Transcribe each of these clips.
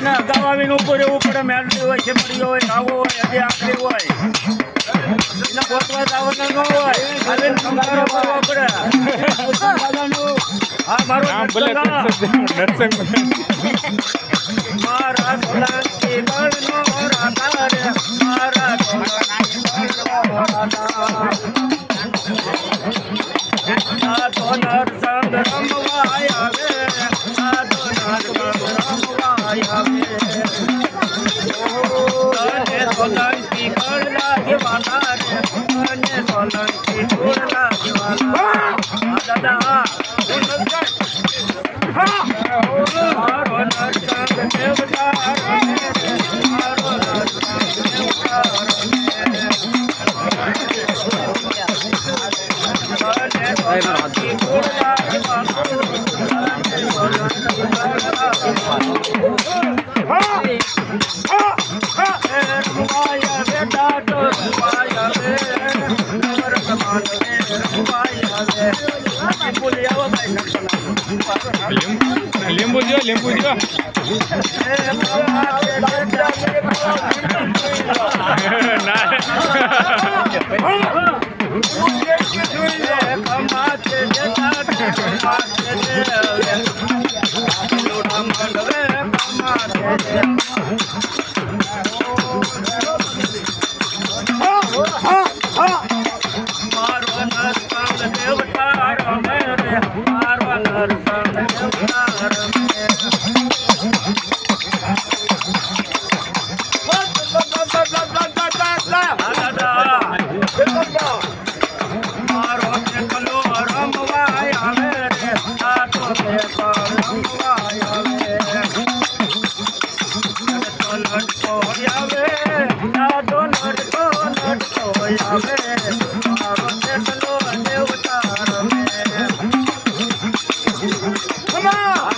એને અગાઉ આવીને ઊભું રહેવું પડે. મેળવી હોય ચીમડીઓ હોય નાવો હોય હજી આખરી હોય. એને ગોતવા જવાનું ન હોય. આવીને સંભારો કરવો પડે. હા મારું નામ ભલે નરસંગા. નરસિંહ મારા લીંબુ જો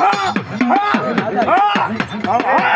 ஆ ஆ ஆ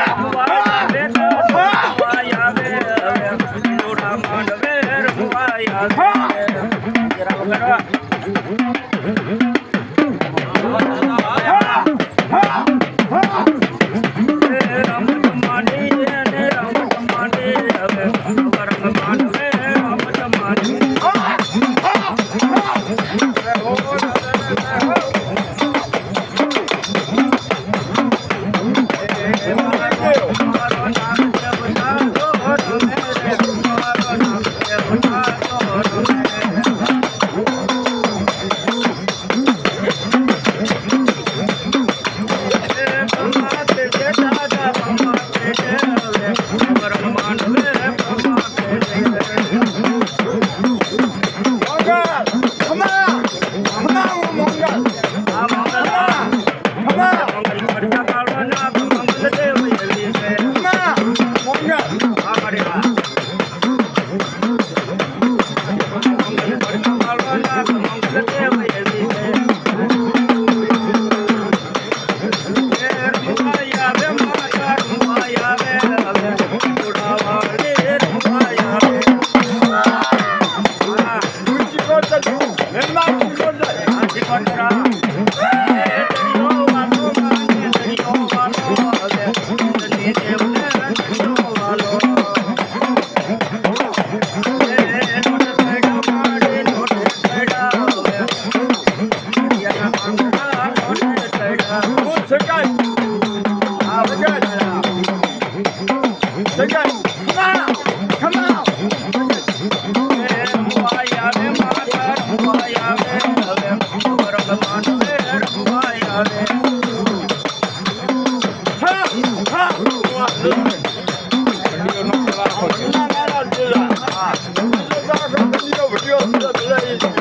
আল্লাহ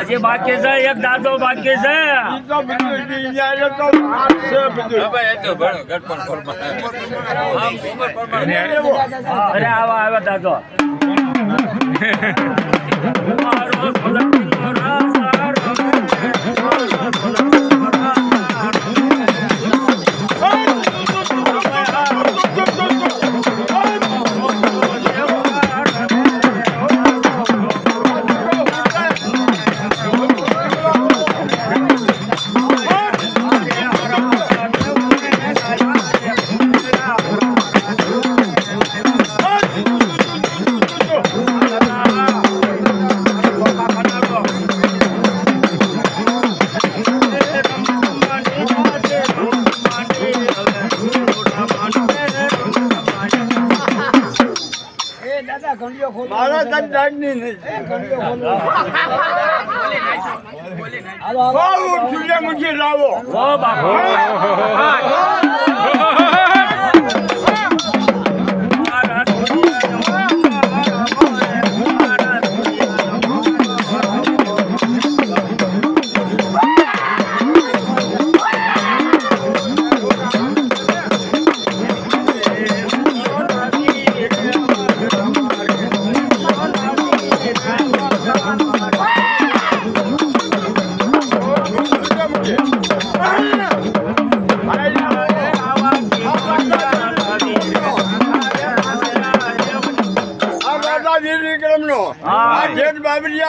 હજી બાકી છે એક દાદો બાકી છે. અરે આવા આવા દાદો. દાદા ઘંડિયો ખોલો. મારા તન દાડની નહીં. ઘંડિયો ખોલો. બોલે બોલે બોલે. બોલે બોલે બોલે બોલે બોલે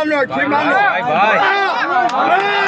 મામલો ઠી મામલો ભાઈ ભાઈ.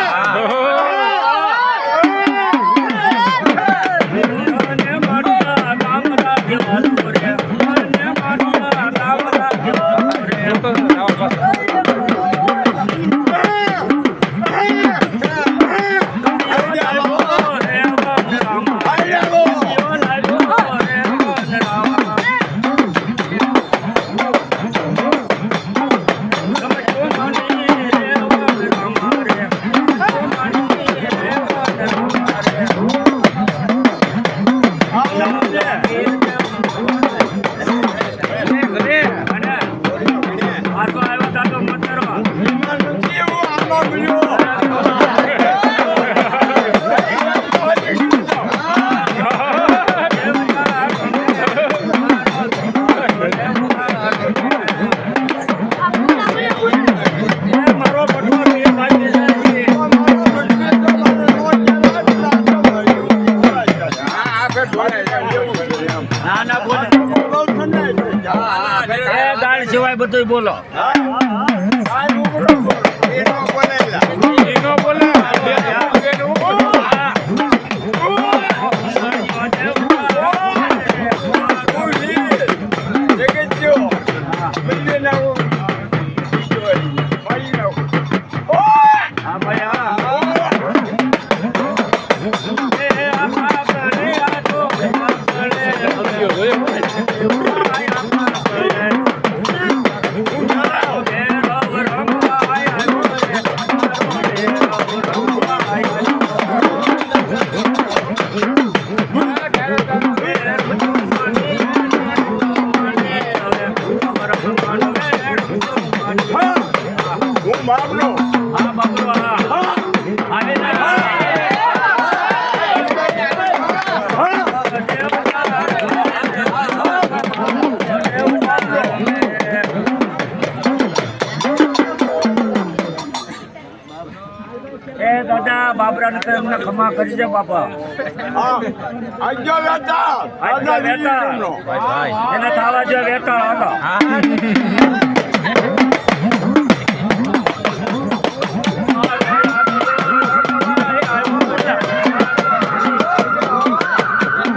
ના ના બોલો. દાળ સિવાય બધું બોલો. બાબલો હા બાબલો એ દાદા બાબરા તમને ખમા કરી દે બાપા. આજો વેતા આજો વેતા એને થાવા જો વેતા હતા